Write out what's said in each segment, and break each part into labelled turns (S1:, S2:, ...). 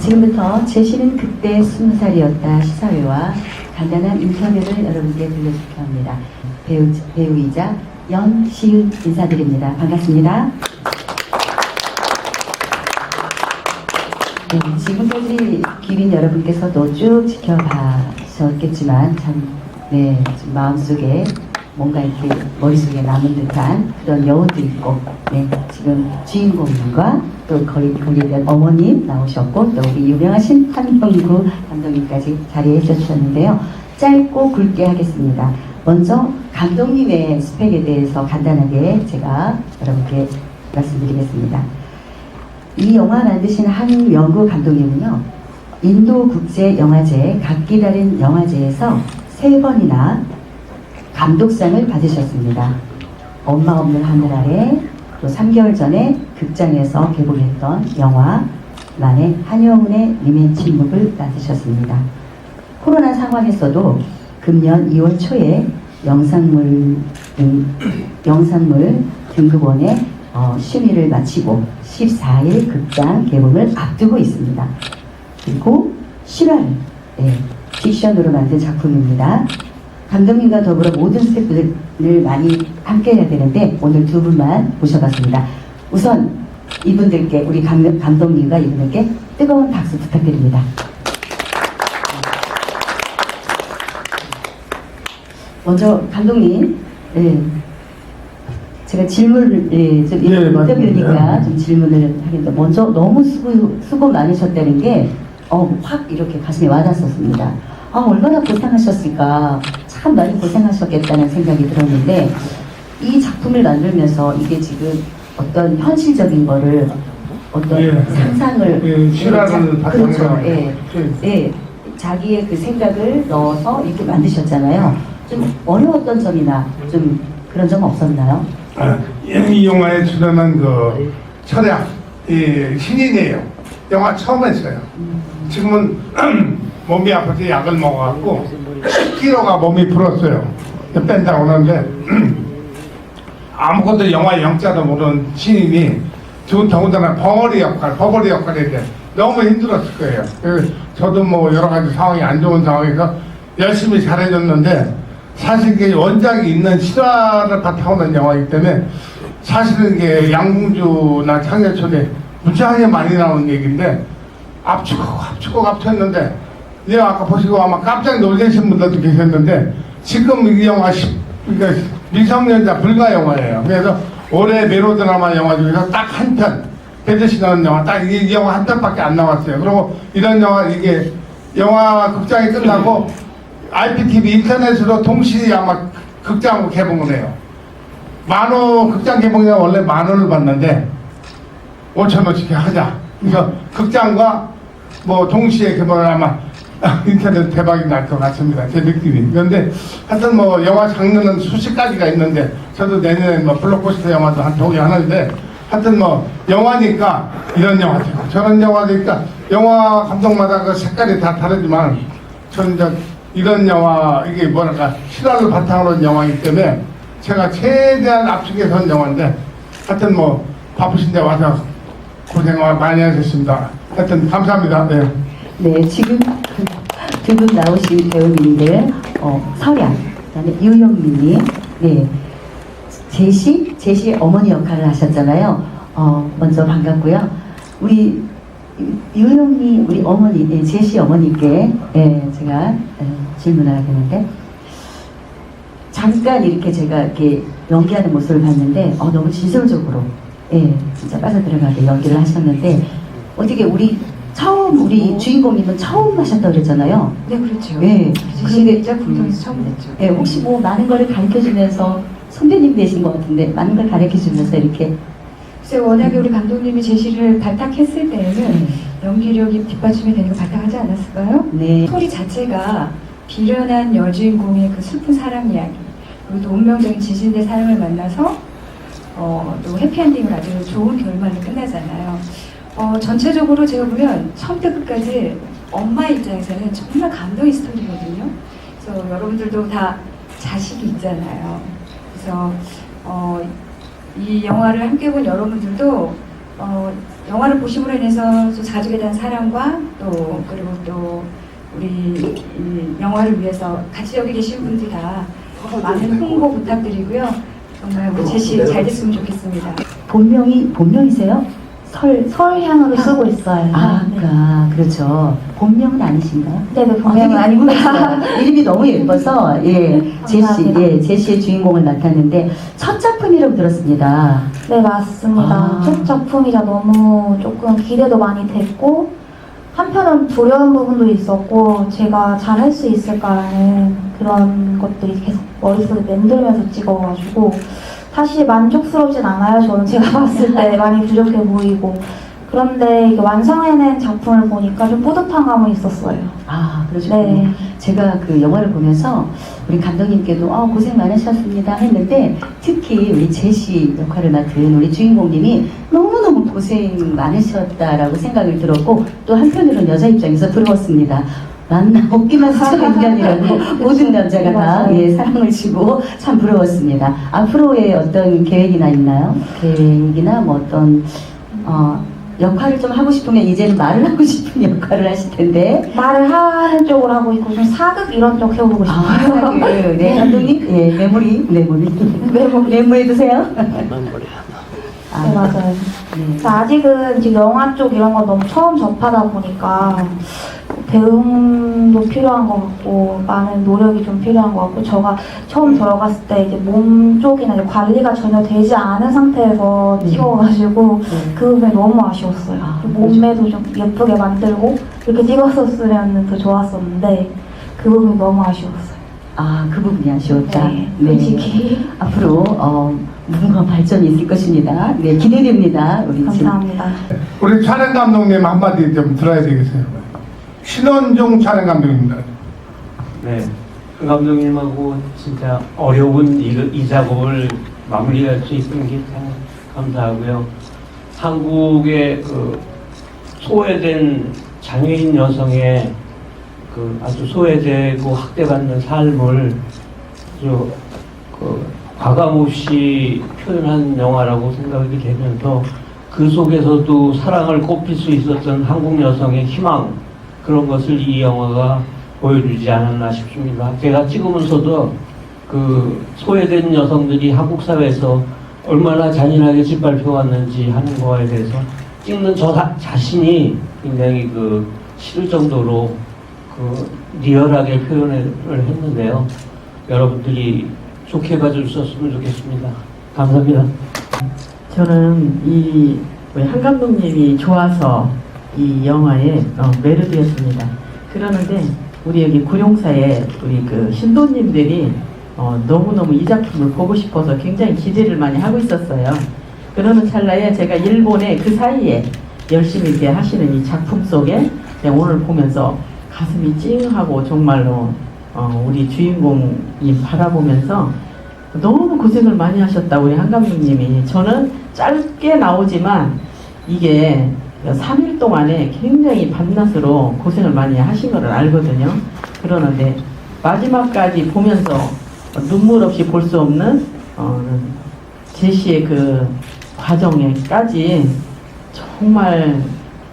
S1: 지금부터 제시는 그때 스무 살이었다 시사회와 간단한 인터뷰를 여러분께 들려줄까 합니다. 배우, 배우이자 연시은 인사드립니다. 반갑습니다. 네, 지금까지 기린 여러분께서도 쭉 지켜봐셨겠지만 참, 네, 좀 마음속에 뭔가 이렇게 머릿속에 남은 듯한 그런 여운도 있고, 네, 지금 주인공과 또 거기, 거기에 어머님 나오셨고, 또 우리 유명하신 한병구 감독님까지 자리해 주셨는데요. 짧고 굵게 하겠습니다. 먼저 감독님의 스펙에 대해서 간단하게 제가 여러분께 말씀드리겠습니다. 이 영화 만드신 한영구 감독님은요, 인도 국제 영화제 각기 다른 영화제에서 세 번이나 감독상을 받으셨습니다. 엄마 없는 하늘 아래 또 3개월 전에 극장에서 개봉했던 영화 만의 한영훈의 님의 침묵을 만드셨습니다. 코로나 상황에서도 금년 2월 초에 영상물 등, 영상물 등급원에 어, 심의를 마치고 14일 극장 개봉을 앞두고 있습니다. 그리고 실화를 네, 픽션으로 만든 작품입니다. 감독님과 더불어 모든 스태프들을 많이 함께 해야 되는데 오늘 두 분만 모셔봤습니다. 우선 이분들께 우리 감, 감독님과 이분들께 뜨거운 박수 부탁드립니다. 먼저 감독님, 네, 제가 질문을 예, 좀
S2: 예,
S1: 인터뷰니까
S2: 맞습니다.
S1: 좀 질문을 하겠는데 먼저 너무 수고, 수고 많으셨다는 게 어, 확 이렇게 가슴에 와닿았었습니다. 아 얼마나 고생하셨을까 참 많이 고생하셨겠다는 생각이 들었는데 이 작품을 만들면서 이게 지금 어떤 현실적인 거를 어떤
S2: 예.
S1: 상상을
S2: 예, 실화를
S1: 자- 그렇죠. 예.
S2: 예.
S1: 예, 자기의 그 생각을 넣어서 이렇게 만드셨잖아요. 좀 어려웠던 점이나 좀 그런 점 없었나요?
S2: 아, 이 영화에 출연한 그 철야 이 신인이에요. 영화 처음 했어요. 지금은 몸이 아파서 약을 먹어갖고 10kg가 몸이 불었어요. 뺀다고 하는데 아무것도 영화 영자도 모르는 신인이 더군다나 벙어리 역할, 버버리 역할인데 너무 힘들었을 거예요. 저도 뭐 여러 가지 상황이 안 좋은 상황에서 열심히 잘해줬는데 사실 이게 원작이 있는 실화를 바탕으로 한 영화이기 때문에 사실은 이게 양궁주나 창녀촌에 무지하게 많이 나오는 얘기인데 압축하고 압축하고 압축했는데 내가 아까 보시고 아마 깜짝 놀라신 분들도 계셨는데 지금 이 영화 10, 그러니까 미성년자 불가 영화예요. 그래서 올해 메로드라마 영화 중에서 딱 한 편, 배드시라는 영화 딱 이 영화 한 편밖에 안 나왔어요. 그리고 이런 영화 이게 영화 극장이 끝나고 IPTV 인터넷으로 동시에 아마 극장 개봉을 해요. 만원 극장 개봉이 원래 만 원을 받는데 5천 원씩 하자. 그래서 극장과 뭐 동시에 개봉을 아마 인터넷 대박이 날 것 같습니다. 제 느낌이. 그런데 하여튼 뭐 영화 장르는 수십 가지가 있는데 저도 내년에 뭐 블록버스터 영화도 한 동이 하는데 하여튼 뭐 영화니까 이런 영화 되고 저런 영화니까 영화 감독마다 그 색깔이 다 다르지만 저는 이제 이런 영화 이게 뭐랄까 실화를 바탕으로 한 영화이기 때문에 제가 최대한 압축해서 한 영화인데 하여튼 뭐 바쁘신데 와서 고생 많이 하셨습니다. 하여튼 감사합니다. 네.
S1: 네, 지금 두 분 나오신 배우님들, 어, 서양, 그다음에 유영민님, 네, 제시, 제시 어머니 역할을 하셨잖아요. 어, 먼저 반갑고요. 우리 유- 유영미, 우리 어머니, 네, 제시 어머니께, 예, 제가 예, 질문을 하겠는데, 잠깐 이렇게 제가 이렇게 연기하는 모습을 봤는데, 어, 너무 진솔적으로, 예, 진짜 빠져들어가게 연기를 하셨는데, 어떻게 우리 처음 우리 주인공님은 처음 하셨다고 그랬잖아요.
S3: 네, 그렇죠.
S1: 예.
S3: 근데 진짜 궁성에서 처음 됐죠.
S1: 예, 혹시 뭐 많은 거를 가르쳐 주면서 선배님 되신 것 같은데 많은 걸 가르쳐 주면서 이렇게
S3: 글쎄 워낙에 우리 감독님이 제시를 발탁했을 때에는
S1: 네.
S3: 연기력이 뒷받침이 되는 거 발탁하지 않았을까요?
S1: 네.
S3: 스토리 자체가 비련한 여주인공의 그 슬픈 사랑 이야기 그리고 또 운명적인 지진대 사랑을 만나서 어, 또 해피엔딩을 아주 좋은 결말로 끝나잖아요. 어, 전체적으로 제가 보면 처음부터 끝까지 엄마 입장에서는 정말 감동의 스토리거든요. 그래서 여러분들도 다 자식이 있잖아요. 그래서 어, 이 영화를 함께 본 여러분들도 어, 영화를 보심으로 인해서 또 가족에 대한 사랑과 또 그리고 또 우리 이 영화를 위해서 같이 여기 계신 분들 다 많은 홍보 부탁드리고요. 정말 우리 제시 잘 됐으면 좋겠습니다.
S1: 본명이 본명이세요? 설
S4: 서울향으로 쓰고 있어요.
S1: 아, 아까 그렇죠. 본명은 아니신가요?
S4: 네, 네,
S1: 아,
S4: 본명은 아닙니다.
S1: 궁금했어요. 이름이 너무 예뻐서 예 제시
S4: 감사합니다.
S1: 예 제시의 주인공을 맡았는데 첫 작품이라고 들었습니다.
S4: 네, 맞습니다.
S1: 아.
S4: 첫 작품이자 너무 조금 기대도 많이 됐고, 한편은 두려운 부분도 있었고, 제가 잘 할 수 있을까라는 그런 것들이 계속 머릿속에 맴돌면서 찍어가지고, 사실 만족스럽진 않아요. 저는 제가 봤을 때 많이 부족해 보이고. 그런데 완성해낸 작품을 보니까 좀 뿌듯한 감은 있었어요.
S1: 아 그러셨군요.
S4: 네.
S1: 제가 그 영화를 보면서 우리 감독님께도 어, 고생 많으셨습니다 했는데 특히 우리 제시 역할을 맡은 우리 주인공님이 너무너무 고생 많으셨다라고 생각을 들었고 또 한편으로는 여자 입장에서 부러웠습니다. 만나 없기만 스쳐 인간이라고 모든 남자가 다
S4: 맞아요.
S1: 예, 사랑을 주고 참 부러웠습니다. 앞으로의 어떤 계획이나 있나요? 계획이나 뭐 어떤 어, 역할을 좀 하고 싶으면 이제는 말을 하고 싶은 역할을 하실 텐데
S4: 말을 하는 쪽으로 하고 있고, 좀 사극 이런 쪽 해보고 싶어요.
S1: 아, 그, 네, 감독님, 예, 메모리, 메모리. 메모리. 메모해두세요. 아,
S4: 네, 맞아요.
S1: 네.
S4: 아직은 지금 영화 쪽 이런 거 너무 처음 접하다 보니까 배움도 필요한 것 같고 많은 노력이 좀 필요한 것 같고 저가 처음 들어갔을 때 이제 몸 쪽이나 이제 관리가 전혀 되지 않은 상태에서
S1: 네.
S4: 찍어가지고
S1: 네.
S4: 그 부분이 너무 아쉬웠어요.
S1: 아,
S4: 몸매도 좀 예쁘게 만들고 이렇게 찍었었으면 더 좋았었는데 그 부분이 너무 아쉬웠어요.
S1: 아, 그 부분이 아쉬웠다.
S4: 네, 솔직히
S1: 앞으로, 어, 무궁한 발전이 있을 것입니다. 네, 기대됩니다. 우리 지금.
S4: 감사합니다.
S2: 우리 촬영 감독님 한마디 좀 들어야 되겠어요. 신원중 촬영 감독입니다.
S5: 네, 그 감독님하고 진짜 어려운 이, 이 작업을 마무리할 수 있는 게 참 감사하고요. 한국의 그 소외된 장애인 여성의 그 아주 소외되고 학대받는 삶을 아주 그 과감 없이 표현한 영화라고 생각이 되면서 그 속에서도 사랑을 꼽힐 수 있었던 한국 여성의 희망 그런 것을 이 영화가 보여주지 않았나 싶습니다. 제가 찍으면서도 그 소외된 여성들이 한국 사회에서 얼마나 잔인하게 짓밟혀왔는지 하는 거에 대해서 찍는 저 자, 자신이 굉장히 그 싫을 정도로 그 리얼하게 표현을 했는데요. 여러분들이 좋게 봐주셨으면 좋겠습니다. 감사합니다.
S6: 저는 이 한 감독님이 좋아서 이 영화의 어, 멜로디였습니다. 그러는데 우리 여기 구룡사에 우리 그 신도님들이 어, 너무너무 이 작품을 보고 싶어서 굉장히 기대를 많이 하고 있었어요. 그러는 찰나에 제가 일본에 그 사이에 열심히 이렇게 하시는 이 작품 속에 오늘 보면서 가슴이 찡하고 정말로 어, 우리 주인공이 바라보면서 너무 고생을 많이 하셨다 우리 한 감독님이 저는 짧게 나오지만 이게 3일 동안에 굉장히 밤낮으로 고생을 많이 하신 것을 알거든요 그러는데 마지막까지 보면서 눈물 없이 볼 수 없는 어, 제시의 그 과정에까지 정말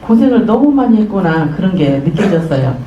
S6: 고생을 너무 많이 했구나 그런 게 느껴졌어요.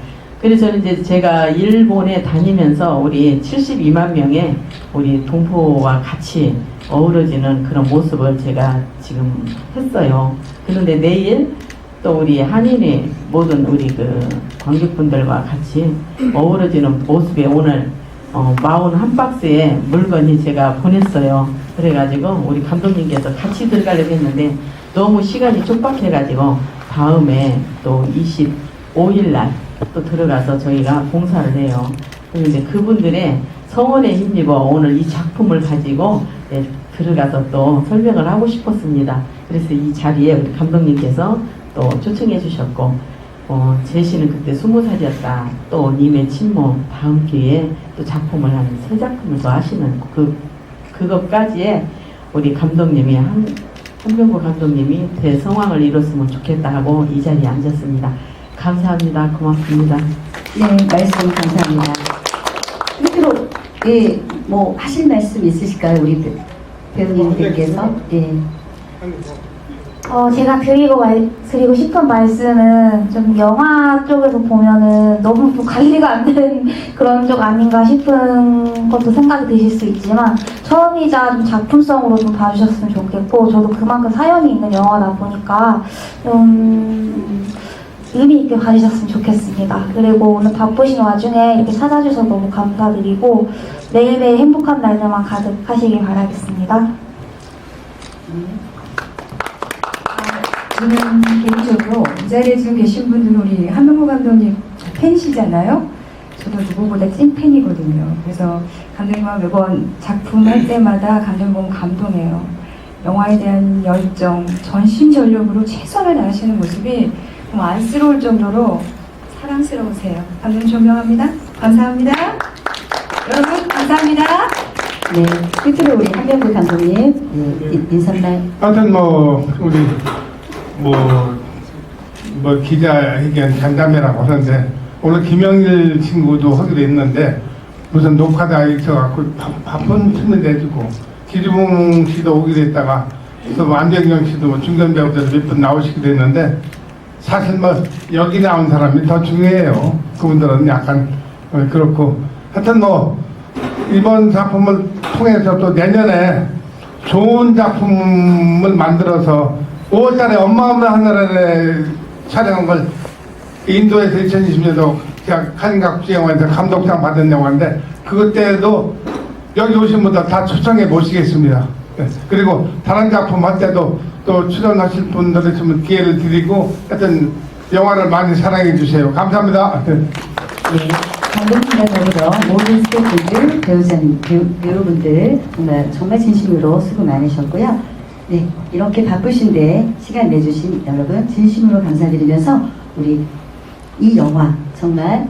S6: 그래서 이제 제가 일본에 다니면서 우리 72만 명의 우리 동포와 같이 어우러지는 그런 모습을 제가 지금 했어요. 그런데 내일 또 우리 한인의 모든 우리 그 관객분들과 같이 어우러지는 모습에 오늘 어, 마운 한 박스에 물건이 제가 보냈어요. 그래가지고 우리 감독님께서 같이 들어가려고 했는데 너무 시간이 촉박해가지고 다음에 또 25일 날 또 들어가서 저희가 봉사를 해요. 그런데 그분들의 성원에 힘입어 오늘 이 작품을 가지고 네, 들어가서 또 설명을 하고 싶었습니다. 그래서 이 자리에 우리 감독님께서 또 초청해 주셨고 어, 제시는 그때 스무 살이었다. 또 님의 친모 다음 기회에 또 작품을 한세 작품을 더 하시는 그 그것까지에 우리 감독님이 한 한병구 감독님이 대성황을 이뤘으면 좋겠다 하고 이 자리에 앉았습니다. 감사합니다. 고맙습니다.
S1: 네, 말씀 감사합니다. 끝으로, 예, 뭐, 하실 말씀 있으실까요? 우리 배- 배우님들께서? 예.
S4: 어, 제가 드리고, 말, 드리고 싶은 말씀은 좀 영화 쪽에서 보면은 너무 또 관리가 안 되는 그런 쪽 아닌가 싶은 것도 생각이 드실 수 있지만 처음이자 좀 작품성으로 좀 봐주셨으면 좋겠고 저도 그만큼 사연이 있는 영화다 보니까 좀 의미 있게 봐주셨으면 좋겠습니다. 그리고 오늘 바쁘신 와중에 이렇게 찾아주셔서 너무 감사드리고 매일매일 행복한 날들만 가득하시길 바라겠습니다.
S3: 저는 개인적으로 이 자리에 지금 계신 분들은 우리 한명호 감독님 팬이시잖아요. 저도 누구보다 찐팬이거든요. 그래서 감독님과 매번 작품 할 때마다 감독님 감동해요. 영화에 대한 열정, 전심전력으로 최선을 다하시는 모습이 좀 안쓰러울 정도로 사랑스러우세요. 감독님 존경합니다. 감사합니다. 여러분 감사합니다.
S1: 네, 끝으로 우리 한명구 감독님 네, 인- 인사말
S2: 하여튼 뭐 우리 뭐, 뭐 기자회견 간담회라고 하는데 오늘 김영일 친구도 하기로 했는데 무슨 녹화다 있어갖고 바, 바쁜 틈을 내주고 기주봉 씨도 오기로 했다가 또 안정경 씨도 뭐 중견 배우들 몇 분 나오시기로 했는데 사실 뭐 여기 나온 사람이 더 중요해요. 그분들은 약간 어, 그렇고 하여튼 뭐 이번 작품을 통해서 또 내년에 좋은 작품을 만들어서 5월달에 엄마 없는 하늘에 촬영한 걸 인도에서 2020년도 한각주 영화에서 감독상 받은 영화인데 그때도 여기 오신 분들 다 초청해 모시겠습니다. 네. 그리고 다른 작품 할 때도 또 출연하실 분들 있으면 기회를 드리고 하여튼 영화를 많이 사랑해 주세요. 감사합니다. 네.
S1: 네, 감독님과 더불어 모든 스태프들, 배우자님, 배우, 배우분들 정말 정말 진심으로 수고 많으셨고요. 네, 이렇게 바쁘신데 시간 내주신 여러분 진심으로 감사드리면서 우리 이 영화 정말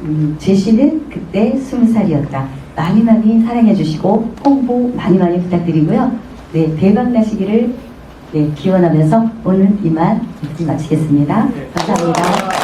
S1: 음, 제시는 그때 스무 살이었다. 많이 많이 사랑해 주시고 홍보 많이 많이 부탁드리고요. 네, 대박 나시기를 네, 기원하면서 오늘 이만 마치겠습니다. 감사합니다.